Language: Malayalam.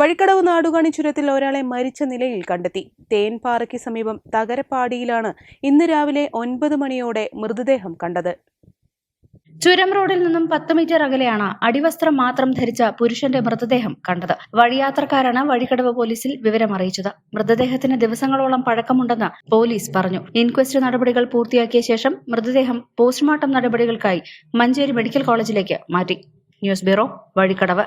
വഴിക്കടവ് നാടുകാണി ചുരത്തിൽ ഒരാളെ മരിച്ച നിലയിൽ കണ്ടെത്തി. തേൻപാറയ്ക്ക് സമീപം തകരപ്പാടിയിലാണ് ഇന്ന് രാവിലെ ഒൻപത് മണിയോടെ മൃതദേഹം കണ്ടത്. ചുരം റോഡിൽ നിന്നും പത്ത് മീറ്റർ അകലെയാണ് അടിവസ്ത്രം മാത്രം ധരിച്ച പുരുഷന്റെ മൃതദേഹം കണ്ടത്. വഴിയാത്രക്കാരാണ് വഴിക്കടവ് പോലീസിൽ വിവരം അറിയിച്ചത്. മൃതദേഹത്തിന് ദിവസങ്ങളോളം പഴക്കമുണ്ടെന്ന് പോലീസ് പറഞ്ഞു. ഇൻക്വസ്റ്റ് നടപടികൾ പൂർത്തിയാക്കിയ ശേഷം മൃതദേഹം പോസ്റ്റ്മോർട്ടം നടപടികൾക്കായി മഞ്ചേരി മെഡിക്കൽ കോളേജിലേക്ക് മാറ്റി. News bureau Vazhikkadavu.